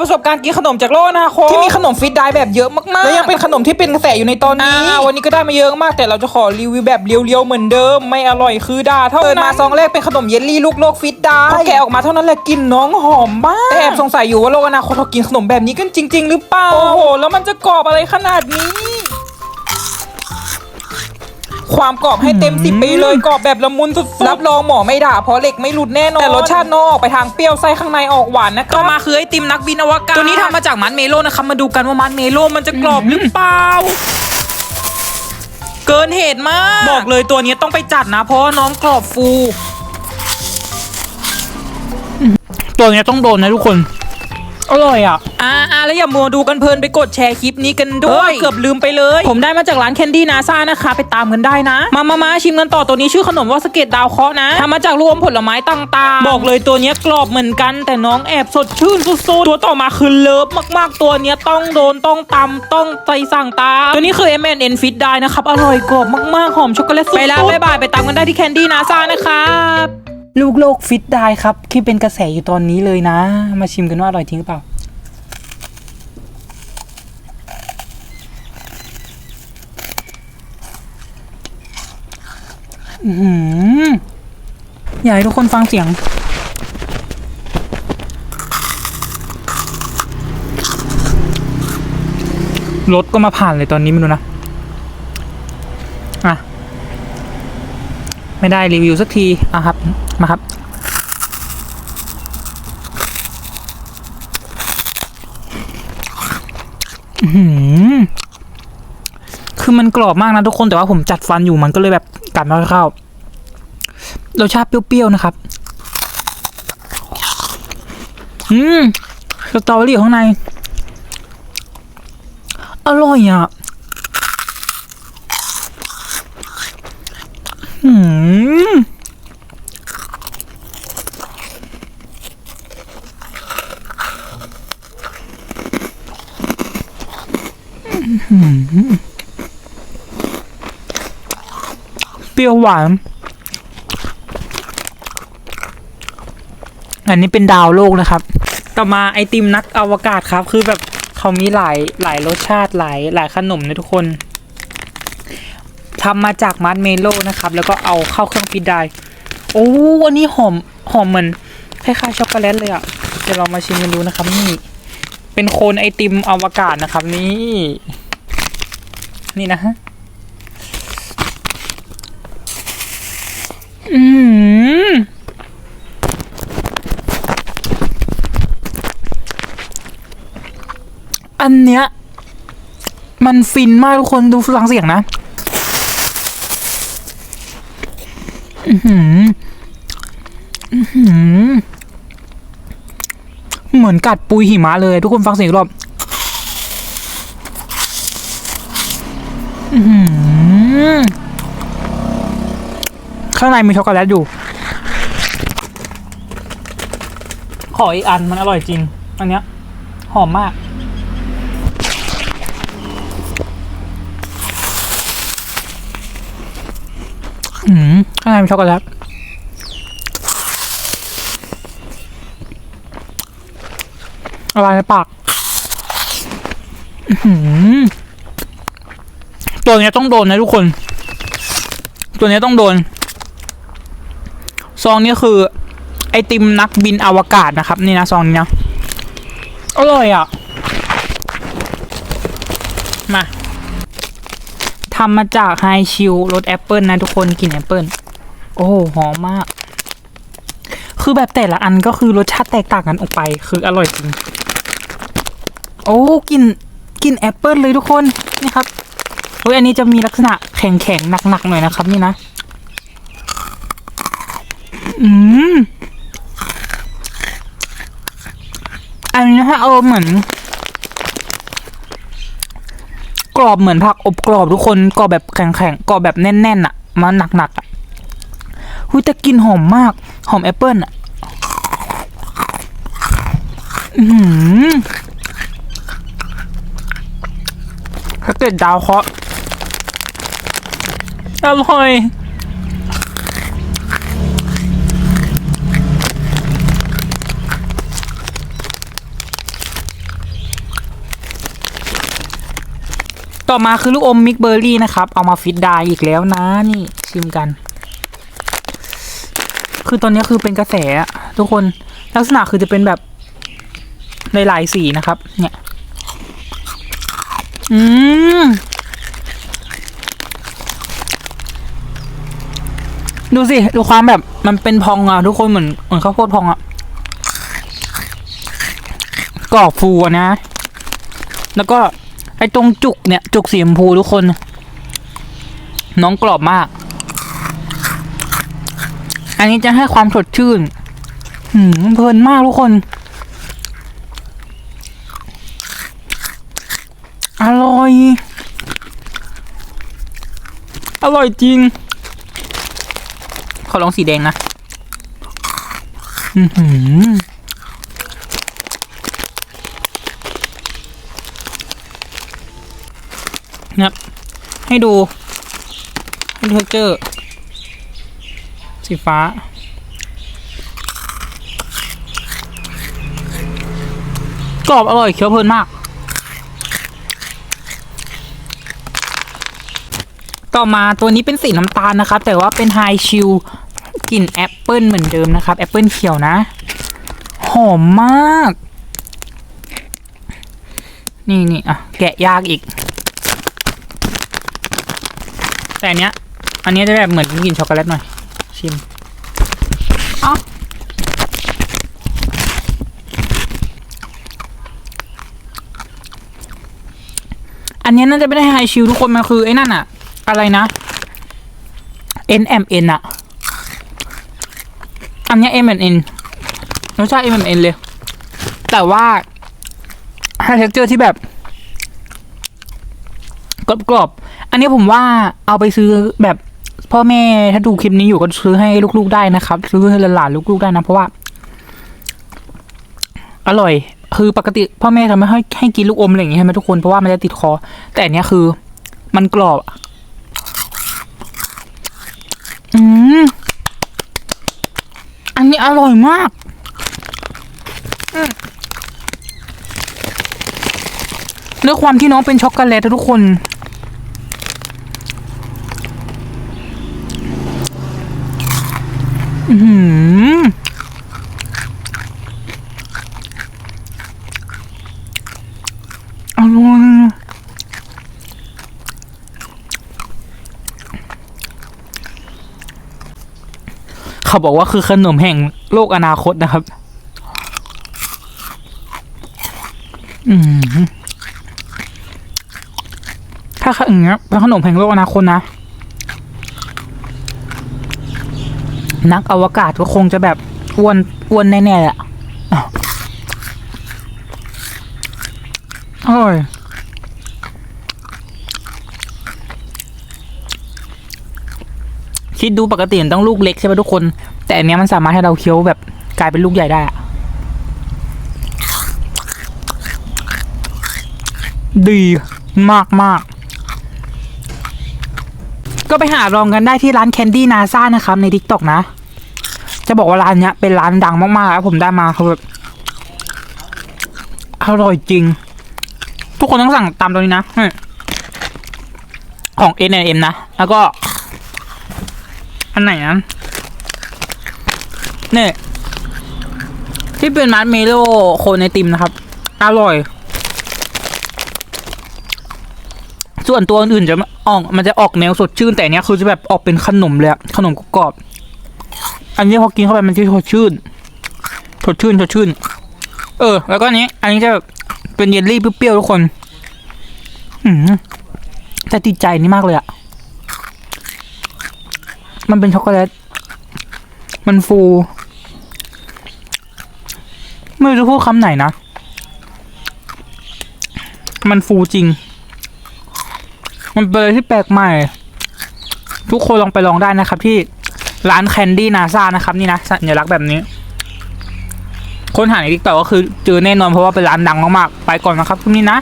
ประสบการณ์กินขนมจากโลกอนาคตที่มีขนมฟิตได้แบบเยอะมากๆและยังเป็นขนมที่เป็นกระแสอยู่ในตอนนี้อ่าวันนี้ก็ได้มาเยอะมากแต่เราจะขอรีวิวแบบเรียวๆเหมือนเดิม ไม่อร่อยคือด่าเท่านั้นเปิดมาซองแรกเป็นขนมเยลลี่ลูกโลกฟิตได้พอแกะออกมาเท่านั้นแหละกลินน้องหอมมากแต่แอบสงสัยอยู่ว่าโลกอนาคตเรากินขนมแบบนี้กันจริง ๆ หรือเปล่าโอ้โหแล้วมันจะกรอบอะไรขนาดนี้ ความกรอบให้เต็มสิบไปเลยกรอบแบบละมุนสุดๆรับรองหมอไม่ด่าเพราะเหล็กไม่หลุดแน่นอนแต่รสชาตินอกออกไปทางเปรี้ยวไส้ข้างในออกหวานนะครับต่อมาคือไอติมนักบินอวกาศตัวนี้ทำมาจากมันเมโลนะครับมาดูกันว่ามันเมโลมันจะกรอบหรือเปล่าเกินเหตุมาก บอกเลยตัวนี้ต้องไปจัดนะเพราะว่าน้องกรอบฟู ตัวเนี้ยต้องโดนนะทุกคน อร่อยอะ อ่าอ่าแล้วอย่ามัวดูกันเพลินไปกดแชร์คลิปนี้กันด้วยเกือบลืมไปเลย ผมได้มาจากร้านแคนดี้นาซานะคะ ไปตามกันได้นะ มามามาชิมกันต่อตัวนี้ชื่อขนมว่าสเก็ตดาวเคราะห์นะทำมาจากรวมผลไม้ต่างๆ บอกเลยตัวเนี้ยกรอบเหมือนกัน แต่น้องแอบสดชื่นสุดๆ ตัวต่อมาคือเลิฟมากๆ ตัวเนี้ยต้องโดนต้องตำต้องใจสั่งตามตัวนี้คือ M N Fit ได้นะครับ อร่อยกรอบมากๆ หอมช็อกโกแลตสุดๆไปแล้วบ๊ายบายไปตามกันได้ที่แคนดี้นาซานะครับ ลูกโลกฟิตได้ครับที่เป็นกระแสอยู่ตอนนี้เลยนะ มาชิมกันว่าอร่อยจริงหรือเปล่า อือหืออยากให้ทุกคนฟังเสียง รถก็มาผ่านเลยตอนนี้ไม่รู้นะ อะ ไม่ได้รีวิวสักที อะครับ มาครับ คือมันกรอบมากนะทุกคนแต่ว่าผมจัดฟันอยู่มันก็เลยแบบกัดไม่เข้ารสชาติเปรี้ยวๆนะครับ อืมสตรอเบอรี่ข้างใน อร่อยอะ อืมเปรี้ยวหวาน อันนี้เป็นดาวโลกนะครับ ต่อมาไอติมนักอวกาศครับ คือแบบเขามีหลายหลายรสชาติหลายหลายขนมนะทุกคนทำมาจากมัดเมโลนะครับ แล้วก็เอาเข้าเครื่องฟิตได้ โอ้อันนี้หอมหอมเหมือนคล้ายๆช็อกโกแลตเลยอะ่ะเดี๋ยวเรามาชิมกันดูนะครับ นี่ เป็นโคนไอติมอวกาศนะครับ นี่ นี่นะฮะ อืมอันเนี้ย มันฟินมากทุกคนดูฟังเสียงนะ อือหือ อือหือ เหมือนกัดปุยหิมะเลย ทุกคนฟังเสียงรอบ อือหือ ข้างในมีช็อกโกแลตอยู่ ขออีกอันมันอร่อยจริง อันเนี้ย หอมมาก อืมข้างในมีช็อกโกแลตอะไรในปากตัวเนี้ยต้องโดนนะทุกคน ตัวเนี้ยต้องโดน องนี้คือ ไอติมนักบินอวกาศนะครับ นี่นะซองนี้นะอร่อยอะ มาทำมาจากไฮชิลรสแอปเปิลนะทุกคนกลิ่นแอปเปิลโอ้โหหอมมาก คือแบบแต่ละอันก็คือรสชาติแตกต่างกันออกไป คืออร่อยจริง โอ้กลิ่นกลิ่นแอปเปิลเลยทุกคน นี่ครับโอ้ยอันนี้จะมีลักษณะแข็งแข็งๆหนักๆหน่อยนะครับ นี่นะ อืม อันนี้ฮะเออเหมือน กรอบเหมือนผักอบกรอบทุกคนกรอบแบบแข็งๆกรอบแบบแน่นๆอะ มันหนักๆอะหุยแต่กลินหอมมาก หอมแอปเปิลอะอือหือถ้าเกิดดาวเคราะห์อร่อย ต่อมาคือลูกอมมิกเบอร์รี่นะครับ เอามาฟิตได้อีกแล้วนะนี่ชิมกัน คือตอนนี้คือเป็นกระแสอะทุกคนลักษณะคือจะเป็นแบบในหลายสีนะครับ เนี่ย อืมดูสิ ดูความแบบมันเป็นพองอะ ทุกคนเหมือนเหมือนข้าวโพดพองอะกรอบฟูนะ แล้วก็ ไอ้ตรงจุกเนี่ย จุกสีชมพูทุกคน น้องกรอบมาก อันนี้จะให้ความสดชื่นหืมเพลินมากทุกคน อร่อย อร่อยจริง ขอลองสีแดงนะ อือหือ นะครับ ให้ดูให้ดูเทคเจอร์ สีฟ้า กรอบอร่อยเคี้ยวเพลินมาก ต่อมาตัวนี้เป็นสีน้ำตาลนะครับ แต่ว่าเป็นไฮชิลกลิ่นแอปเปิลเหมือนเดิมนะครับ แอปเปิลเขียวนะ หอมมาก นี่นี่อะ แกะยากอีก แต่อันเนี้ย อันเนี้ยจะแบบเหมือนกินช็อกโกแลตหน่อย ชิมเอ้าอันเนี้ยน่าจะไม่ได้ไฮชิลทุกคนมันคือไอ้นั่นอะอะไรนะ N M N อะอันเนี้ย M N N รสชาติ M M N เลย แต่ว่าให้เท็กเจอร์ที่แบบ กรอบๆอันนี้ผมว่าเอาไปซื้อแบบพ่อแม่ถ้าดูคลิปนี้อยู่ก็ซื้อให้ลูกๆได้นะครับ ซื้อให้หลานๆลูกๆได้นะเพราะว่า อร่อย คือปกติพ่อแม่ทำไม่ให้ให้กินลูกอมอะไรอย่างงี้ใช่ไหมทุกคนเพราะว่ามันจะติดคอ แต่อันเนี้ยคือ มันกรอบ อืมอันนี้อร่อยมากด้วยความที่น้องเป็นช็อกโกแลตทุกคน อร่อยเขาบอกว่าคือขนมแห่งโลกอนาคตนะครับ อืมถ้าอย่าเงี้ยเป็นขนมแห่งโลกอนาคตนะ นักอวกาศก็คงจะแบบอ้วนอ้วนแน่ๆแหละอ้าวอร่อยคิดดูปกติมันต้องลูกเล็กใช่ไหมทุกคน แต่อันเนี้ยมันสามารถให้เราเคี้ยวแบบกลายเป็นลูกใหญ่ได้อะดีมากมาก ก็ไปหาลองกันได้ที่ร้านแคนดี้นาซานะครับ ใน t ิ k t o k นะ จะบอกว่าร้านเนี้ยเป็นร้านดังมากๆแล้วผมได้มาคือแบบอร่อยจริง ทุกคนต้องสั่งตามตัวนี้นะของ N M นะ แล้วก็ อันไหนนะเนี่ยที่เป็นมัดเมโลโคนไอติมนะครับ อร่อย ส่วนตัวอื่นจะ ออกมันจะออกแนวสดชื่นแต่เนี้ยคือจะแบบออกเป็นขนมเลยขนมกรอบอันนี้พอกินเข้าไปมันจะสดชื่นสดชื่นสดชื่น เออ แล้วก็นี้ อันนี้จะเป็นเยลลี่เปรี้ยวๆทุกคน อืมแต่ติดใจนี่มากเลยอะมันเป็นช็อกโกแลต มันฟู ไม่รู้จะพูดคำไหนนะ มันฟูจริง มันเป็นอะไรที่แปลกใหม่ ทุกคนลองไปลองได้นะครับที่ร้านแคนดี้นาซานะครับนี่นะสัญลักษณ์แบบนี้คนหาในทิกตอกก็คือเจอแน่นอนเพราะว่าเป็นร้านดังมากๆ ไปก่อนนะครับทุกนี้นะ